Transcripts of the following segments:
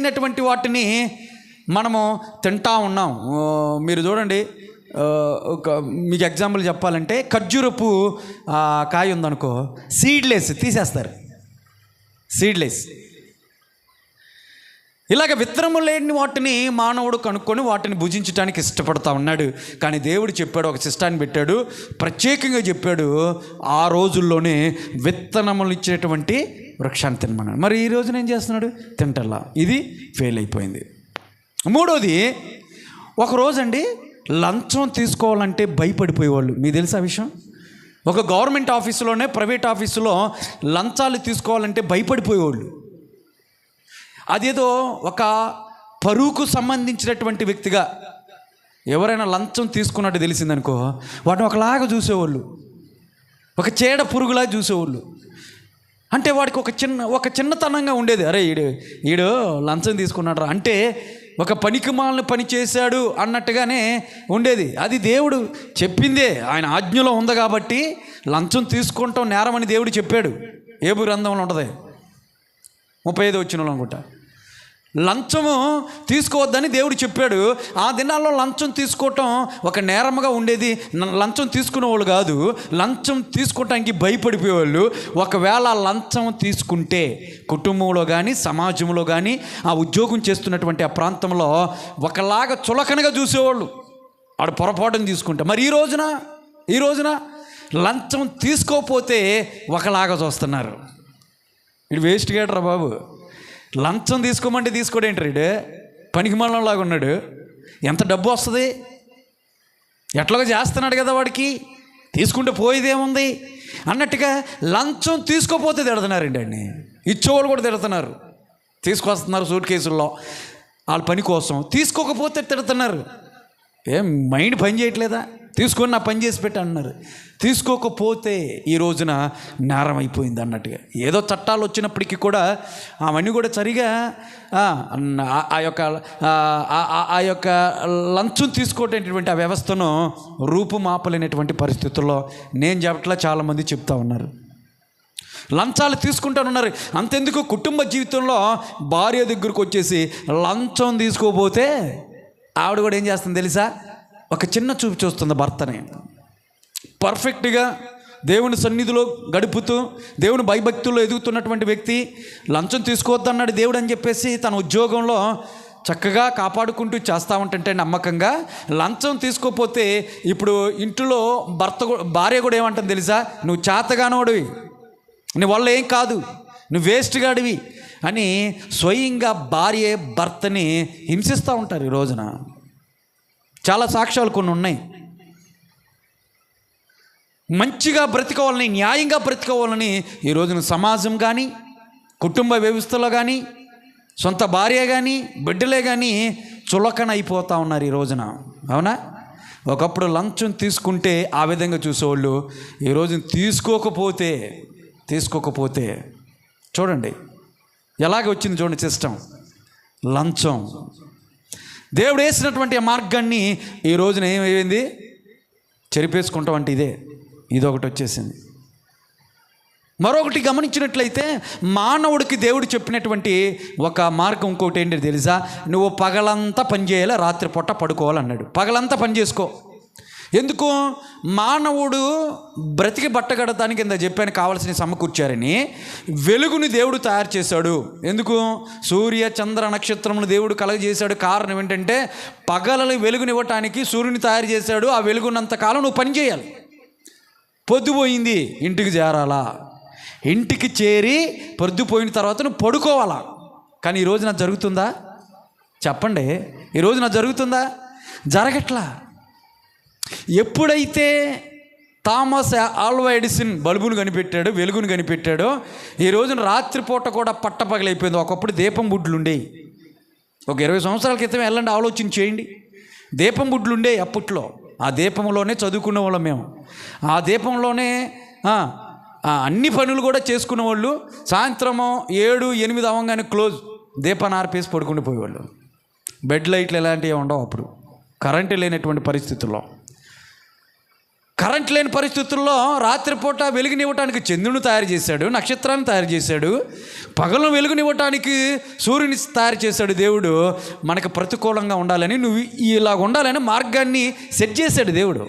లేనటువంటి వాటిని మనము తింటా ఉన్నాం. మీరు చూడండి ఒక మీకు ఎగ్జాంపుల్ చెప్పాలంటే ఖర్జూరపు కాయ ఉందనుకో సీడ్లెస్ తీసేస్తారు. సీడ్లెస్. ఇలాగ విత్తనము లేని వాటిని మానవుడు కనుక్కొని వాటిని భుజించడానికి ఇష్టపడతా ఉన్నాడు. కానీ దేవుడు చెప్పాడు ఒక సిస్టాన్ని పెట్టాడు ప్రత్యేకంగా చెప్పాడు ఆ రోజుల్లోనే విత్తనములు ఇచ్చేటువంటి వృక్షాన్ని తినమన్నాడు. మరి ఈ రోజున ఏం చేస్తున్నాడు? తింటల్లా. ఇది ఫెయిల్ అయిపోయింది. మూడోది ఒకరోజండి లంచం తీసుకోవాలంటే భయపడిపోయేవాళ్ళు. మీకు తెలుసా విషయం? ఒక గవర్నమెంట్ ఆఫీసులోనే ప్రైవేట్ ఆఫీసులో లంచాలు తీసుకోవాలంటే భయపడిపోయేవాళ్ళు. అదేదో ఒక పరువుకు సంబంధించినటువంటి వ్యక్తిగా ఎవరైనా లంచం తీసుకున్నట్టు తెలిసిందనుకో వాటిని ఒకలాగా చూసేవాళ్ళు. ఒక చీడ పురుగులా చూసేవాళ్ళు. అంటే వాడికి ఒక చిన్న ఒక చిన్నతనంగా ఉండేది. అరే ఈడు ఈడు లంచం తీసుకున్నాడు అంటే ఒక పనికి మాలను పని చేశాడు అన్నట్టుగానే ఉండేది. అది దేవుడు చెప్పిందే. ఆయన ఆజ్ఞలో ఉంది కాబట్టి లంచం తీసుకుంటాం నేరమని దేవుడు చెప్పాడు. ఏ గ్రంథంలో ఉంటుంది. ముప్పై ఐదు వచ్చిన అనుకుంటా. లంచము తీసుకోవద్దని దేవుడు చెప్పాడు. ఆ దినాల్లో లంచం తీసుకోవటం ఒక నేరముగా ఉండేది. న- లంచం తీసుకునేవాళ్ళు కాదు. లంచం తీసుకోవటానికి భయపడిపోయేవాళ్ళు. ఒకవేళ లంచం తీసుకుంటే కుటుంబంలో కానీ సమాజంలో కానీ ఆ ఉద్యోగం చేస్తున్నటువంటి ఆ ప్రాంతంలో ఒకలాగా చులకనగా చూసేవాళ్ళు. ఆడు పొరపాటును తీసుకుంటే. మరి ఈ రోజున ఈ రోజున లంచం తీసుకోకపోతే ఒకలాగా చూస్తున్నారు. ఇది వేస్ట్ గేటరా బాబు. లంచం తీసుకోమంటే తీసుకోడేంటి రీడు? పనికి లాగా ఉన్నాడు. ఎంత డబ్బు వస్తుంది? ఎట్లాగో చేస్తున్నాడు కదా వాడికి. తీసుకుంటే పోయేదేముంది? అన్నట్టుగా లంచం తీసుకోపోతే తిడుతున్నారండి అండి ఇచ్చేవాళ్ళు కూడా తిడుతున్నారు. తీసుకొస్తున్నారు సూట్ కేసుల్లో. వాళ్ళ పని కోసం. తీసుకోకపోతే తిడుతున్నారు. ఏం మైండ్ పని చేయట్లేదా? తీసుకొని నా పని చేసి పెట్టి అన్నారు. తీసుకోకపోతే ఈ రోజున నేరం అయిపోయింది అన్నట్టుగా. ఏదో చట్టాలు వచ్చినప్పటికీ కూడా అవన్నీ కూడా సరిగా ఆ, యొక్క ఆ, ఆ యొక్క లంచం తీసుకోవటటువంటి ఆ వ్యవస్థను రూపుమాపలేనటువంటి పరిస్థితుల్లో నేను చెప్పట్లా చాలామంది చెప్తా ఉన్నారు. లంచాలు తీసుకుంటానున్నారు. అంతెందుకు? కుటుంబ జీవితంలో భార్య దగ్గరకు వచ్చేసి లంచం తీసుకోపోతే ఆవిడ కూడా ఏం చేస్తుంది తెలుసా? ఒక చిన్న చూపు చూస్తుంది భర్తని. పర్ఫెక్ట్గా దేవుని సన్నిధిలో గడుపుతూ దేవుని భయభక్తుల్లో ఎదుగుతున్నటువంటి వ్యక్తి లంచం తీసుకోవద్దన్నాడు దేవుడు అని చెప్పేసి తన ఉద్యోగంలో చక్కగా కాపాడుకుంటూ చేస్తూ ఉంటుంటే నమ్మకంగా లంచం తీసుకోపోతే ఇప్పుడు ఇంట్లో భర్త భార్య కూడా ఏమంటుంది తెలుసా? నువ్వు చేతగానోడివి. నీ వల్ల ఏం కాదు. నువ్వు వేస్ట్గాడివి. అని స్వయంగా భార్య భర్తని హింసిస్తూ ఉంటారు ఈ రోజున. చాలా సాక్ష్యాలు కొన్ని ఉన్నాయి. మంచిగా బ్రతకవాలని న్యాయంగా బ్రతకవాలని ఈ రోజున సమాజం కానీ కుటుంబ వ్యవస్థలో కానీ సొంత భార్య కానీ బిడ్డలే కానీ చులకన అయిపోతూ ఉన్నారు ఈ రోజున. అవునా? ఒకప్పుడు లంచం తీసుకుంటే ఆ విధంగా చూసేవాళ్ళు ఈ రోజున తీసుకోకపోతే తీసుకోకపోతే. చూడండి ఎలాగ వచ్చింది చూడండి సిస్టం. లంచం. దేవుడు వేసినటువంటి ఆ మార్గాన్ని ఈ రోజున ఏమైంది? చెరిపేసుకుంటాం అంటే ఇదే. ఇదొకటి వచ్చేసింది. మరొకటి గమనించినట్లయితే మానవుడికి దేవుడు చెప్పినటువంటి ఒక మార్గం ఇంకోటి ఏంటి తెలుసా? నువ్వు పగలంతా పనిచేయాలి రాత్రి పొట్ట పడుకోవాలన్నాడు. పగలంతా పని చేసుకో. ఎందుకు? మానవుడు బ్రతికి బట్టగడటానికి ఇంత చెప్పాను కావాల్సిన సమకూర్చారని. వెలుగుని దేవుడు తయారు చేశాడు. ఎందుకు? సూర్య చంద్ర నక్షత్రములు దేవుడు కలగజేశాడు. కారణం ఏంటంటే పగలని వెలుగునివ్వటానికి సూర్యుని తయారు చేశాడు. ఆ వెలుగున్నంతకాలం నువ్వు పని చేయాలి. పొద్దుపోయింది ఇంటికి చేరాలా. ఇంటికి చేరి పొద్దుపోయిన తర్వాత నువ్వు పడుకోవాలా. కానీ ఈ నాకు జరుగుతుందా? చెప్పండి. ఈరోజు నాకు జరుగుతుందా? జరగట్లా. ఎప్పుడైతే థామస్ ఆల్వా ఎడిసిన్ బల్బును కనిపెట్టాడు వెలుగును కనిపెట్టాడో ఈ రోజున రాత్రిపూట కూడా పట్టపగలైపోయింది. ఒకప్పుడు దీపం బుడ్లు ఉండేవి ఒక ఇరవై సంవత్సరాల క్రితం వెళ్ళండి ఆలోచన చేయండి. దీపం బుడ్లుండే అప్పట్లో. ఆ దీపంలోనే చదువుకునే వాళ్ళం మేము. ఆ దీపంలోనే అన్ని పనులు కూడా చేసుకునే వాళ్ళు. సాయంత్రము ఏడు ఎనిమిది అవ్వగానే క్లోజ్. దీపాన్ని ఆర్పేసి పడుకుని పోయేవాళ్ళు బెడ్ లైట్లు ఎలాంటివి ఉండవు అప్పుడు. కరెంటు లేనటువంటి పరిస్థితుల్లో. కరెంట్ లేని పరిస్థితుల్లో రాత్రిపూట వెలుగునివ్వటానికి చంద్రుని తయారు చేశాడు నక్షత్రాన్ని తయారు చేశాడు పగలను వెలుగునివ్వటానికి సూర్యుని తయారు చేశాడు దేవుడు. మనకు ప్రతికూలంగా ఉండాలని నువ్వు ఇలాగ ఉండాలని మార్గాన్ని సెట్ చేశాడు దేవుడు.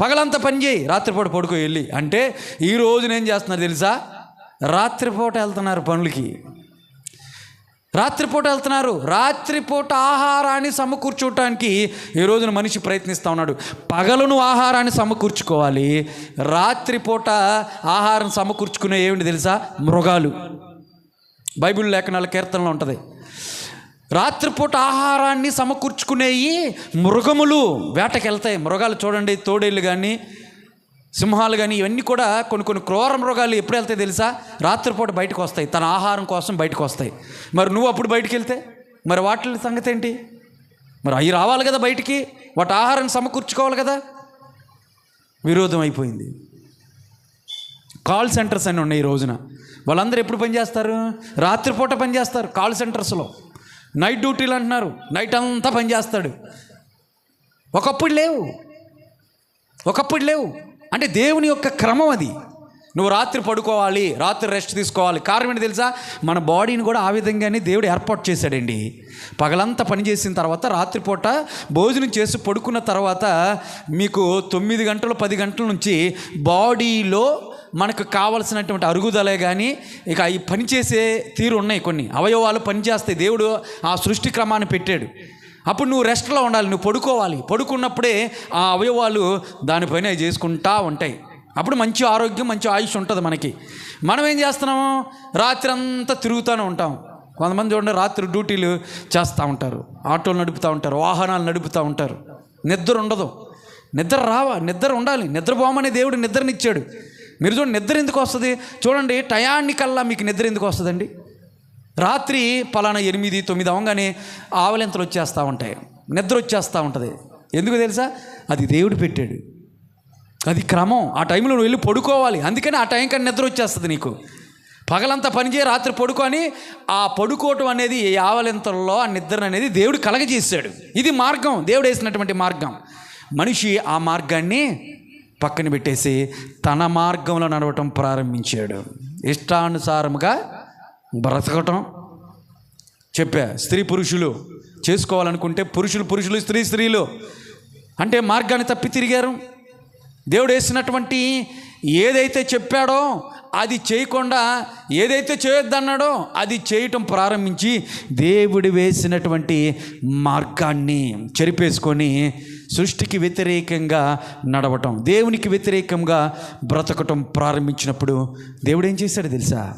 పగలంతా పని చేయి రాత్రిపూట పడుకో వెళ్ళి. అంటే ఈ నేను చేస్తున్నారు తెలుసా? రాత్రిపూట వెళ్తున్నారు పనులకి. రాత్రిపూట వెళ్తున్నారు. రాత్రిపూట ఆహారాన్ని సమకూర్చుకోవటానికి ఈ రోజున మనిషి ప్రయత్నిస్తూ ఉన్నాడు. పగలును ఆహారాన్ని సమకూర్చుకోవాలి. రాత్రిపూట ఆహారం సమకూర్చుకునే ఏమిటి తెలుసా? మృగాలు. బైబిల్ లేఖనాల కీర్తనలో ఉంటుంది. రాత్రిపూట ఆహారాన్ని సమకూర్చుకునేవి మృగములు. వేటకెళ్తాయి. మృగాలు చూడండి తోడేళ్ళు కానీ సింహాలు కానీ ఇవన్నీ కూడా కొన్ని కొన్ని క్రూర మృగాలు ఎప్పుడు వెళ్తాయి తెలుసా? రాత్రిపూట బయటకు వస్తాయి. తన ఆహారం కోసం బయటకు వస్తాయి. మరి నువ్వు అప్పుడు బయటకు వెళ్తే? మరి వాటి సంగతి ఏంటి? మరి అవి రావాలి కదా బయటికి? వాటి ఆహారాన్ని సమకూర్చుకోవాలి కదా? విరోధం అయిపోయింది. కాల్ సెంటర్స్ అని ఉన్నాయి ఈ రోజున. వాళ్ళందరూ ఎప్పుడు పనిచేస్తారు రాత్రిపూట పనిచేస్తారు కాల్ సెంటర్స్లో నైట్ డ్యూటీలు అంటున్నారు. నైట్ అంతా పనిచేస్తాడు ఒకప్పుడు లేవు. ఒకప్పుడు లేవు. అంటే దేవుని యొక్క క్రమం అది. నువ్వు రాత్రి పడుకోవాలి రాత్రి రెస్ట్ తీసుకోవాలి. కారణం ఏంటి తెలుసా? మన బాడీని కూడా ఆ విధంగానే దేవుడు ఏర్పాటు చేశాడండి. పగలంతా పనిచేసిన తర్వాత రాత్రిపూట భోజనం చేసి పడుకున్న తర్వాత మీకు తొమ్మిది గంటలు పది గంటల నుంచి బాడీలో మనకు కావలసినటువంటి అరుగుదలే కానీ ఇక ఈ పనిచేసే తీరు ఉన్నాయి కొన్ని. అవయవాలు పనిచేస్తాయి. దేవుడు ఆ సృష్టి క్రమాన్ని పెట్టాడు. అప్పుడు నువ్వు రెస్ట్లో ఉండాలి నువ్వు పడుకోవాలి. పడుకున్నప్పుడే ఆ అవయవాలు దానిపైన చేసుకుంటా ఉంటాయి. అప్పుడు మంచి ఆరోగ్యం మంచి ఆయుష్ ఉంటుంది మనకి. మనం ఏం చేస్తున్నాము? రాత్రి అంతా తిరుగుతూనే ఉంటాం. కొంతమంది చూడండి రాత్రి డ్యూటీలు చేస్తూ ఉంటారు. ఆటోలు నడుపుతూ ఉంటారు వాహనాలు నడుపుతూ ఉంటారు. నిద్ర ఉండదు. నిద్ర రావా? నిద్ర ఉండాలి. నిద్రపోమని దేవుడు నిద్రనిచ్చాడు. మీరు చూడండి నిద్ర ఎందుకు వస్తుంది? చూడండి టయానికల్లా మీకు నిద్ర ఎందుకు వస్తుందండి? రాత్రి పలానా ఎనిమిది తొమ్మిది అవగానే ఆవలింతలు వచ్చేస్తూ ఉంటాయి. నిద్ర వచ్చేస్తూ ఉంటుంది. ఎందుకు తెలుసా? అది దేవుడు పెట్టాడు. అది క్రమం. ఆ టైంలో నువ్వు వెళ్ళి పడుకోవాలి. అందుకని ఆ టైం కన్నా నిద్ర వచ్చేస్తుంది నీకు. పగలంతా పనిచేయి రాత్రి పడుకొని ఆ పడుకోవటం అనేది ఈ ఆవలింతల్లో ఆ నిద్ర అనేది దేవుడు కలగజేశాడు. ఇది మార్గం. దేవుడు వేసినటువంటి మార్గం. మనిషి ఆ మార్గాన్ని పక్కన పెట్టేసి తన మార్గంలో నడవటం ప్రారంభించాడు. ఇష్టానుసారముగా బ్రతకటం. చెప్పా స్త్రీ పురుషులు చేసుకోవాలనుకుంటే పురుషులు పురుషులు స్త్రీ స్త్రీలు. అంటే మార్గాన్ని తప్పి తిరిగారు. దేవుడు వేసినటువంటి ఏదైతే చెప్పాడో అది చేయకుండా ఏదైతే చేయొద్దన్నాడో అది చేయటం ప్రారంభించి దేవుడు వేసినటువంటి మార్గాన్ని చెరిపేసుకొని సృష్టికి వ్యతిరేకంగా నడవటం దేవునికి వ్యతిరేకంగా బ్రతకటం ప్రారంభించినప్పుడు దేవుడు ఏం చేశాడు తెలుసా?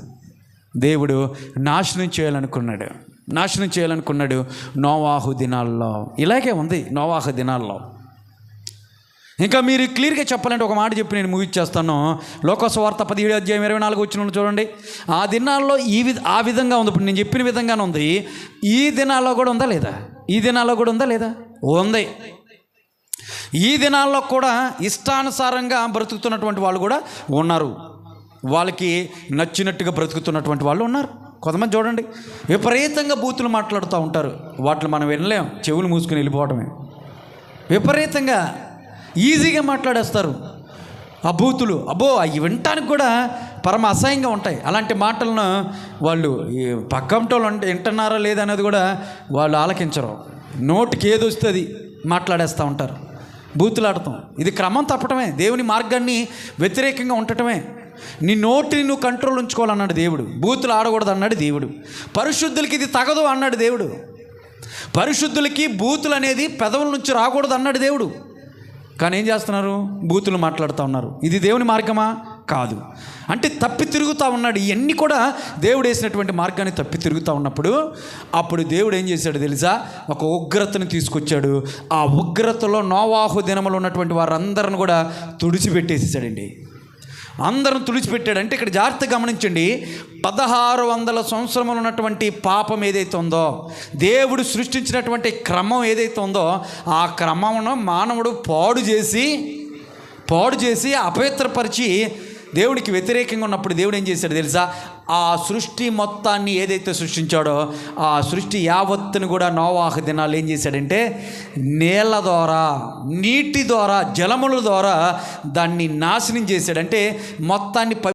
దేవుడు నాశనం చేయాలనుకున్నాడు. నాశనం చేయాలనుకున్నాడు నోవాహు దినాల్లో. ఇలాగే ఉంది నోవాహు దినాల్లో. ఇంకా మీరు క్లియర్గా చెప్పాలంటే ఒక మాట చెప్పి నేను ముగిచ్చేస్తాను. లోకస్వార్త పదిహేడు అధ్యాయం ఇరవై నాలుగు వచ్చిన చూడండి. ఆ దినాల్లో ఈ విధ ఆ విధంగా ఉంది. ఇప్పుడు నేను చెప్పిన విధంగానే ఉంది. ఈ దినాల్లో కూడా ఉందా లేదా? ఈ దినాల్లో కూడా ఉందా లేదా? ఉంది. ఈ దినాల్లో కూడా ఇష్టానుసారంగా బ్రతుకుతున్నటువంటి వాళ్ళు కూడా ఉన్నారు. వాళ్ళకి నచ్చినట్టుగా బ్రతుకుతున్నటువంటి వాళ్ళు ఉన్నారు. కొంతమంది చూడండి విపరీతంగా బూతులు మాట్లాడుతూ ఉంటారు. వాటిని మనం వినలేం చెవులు మూసుకుని వెళ్ళిపోవటమే విపరీతంగా ఈజీగా మాట్లాడేస్తారు ఆ బూతులు. అబ్బో అవి వినటానికి కూడా పరమ అసహ్యంగా ఉంటాయి. అలాంటి మాటలను వాళ్ళు ఈ పక్కంటోళ్ళు అంటే వింటున్నారా లేదనేది కూడా వాళ్ళు ఆలకించరు. నోటికి ఏది వస్తుంది అది మాట్లాడేస్తూ ఉంటారు. బూతులాడతాం. ఇది క్రమం తప్పటమే. దేవుని మార్గాన్ని వ్యతిరేకంగా ఉండటమే. నీ నోటిని నువ్వు కంట్రోల్ ఉంచుకోవాలన్నాడు దేవుడు. బూతులు ఆడకూడదు అన్నాడు దేవుడు. పరిశుద్ధులకి ఇది తగదు అన్నాడు దేవుడు. పరిశుద్ధులకి బూతులు అనేది పెదవుల నుంచి రాకూడదు అన్నాడు దేవుడు. కానీ ఏం చేస్తున్నారు? బూతులు మాట్లాడుతూ ఉన్నారు. ఇది దేవుని మార్గమా? కాదు. అంటే తప్పి తిరుగుతూ ఉన్నాడు. ఇవన్నీ కూడా దేవుడు వేసినటువంటి మార్గాన్ని తప్పి తిరుగుతూ ఉన్నప్పుడు అప్పుడు దేవుడు ఏం చేశాడు తెలుసా? ఒక ఉగ్రతను తీసుకొచ్చాడు. ఆ ఉగ్రతలో నోవాహు దినములు ఉన్నటువంటి వారందరిని కూడా తుడిచిపెట్టేసేసాడండి. అందరం తుడిచిపెట్టాడు. అంటే ఇక్కడ జాగ్రత్త గమనించండి. పదహారు వందల సంవత్సరములు ఉన్నటువంటి పాపం ఏదైతే ఉందో దేవుడు సృష్టించినటువంటి క్రమం ఏదైతే ఉందో ఆ క్రమమును మానవుడు పాడు చేసి పాడు చేసి అపవిత్రపరిచి దేవుడికి వ్యతిరేకంగా ఉన్నప్పుడు దేవుడు ఏం చేశాడు తెలుసా? ఆ సృష్టి మొత్తాన్ని ఏదైతే సృష్టించాడో ఆ సృష్టి యావత్తును కూడా నోవాహ దినాలు ఏం చేశాడంటే నేల ద్వారా నీటి ద్వారా జలముల ద్వారా దాన్ని నాశనం చేశాడంటే మొత్తాన్ని ప-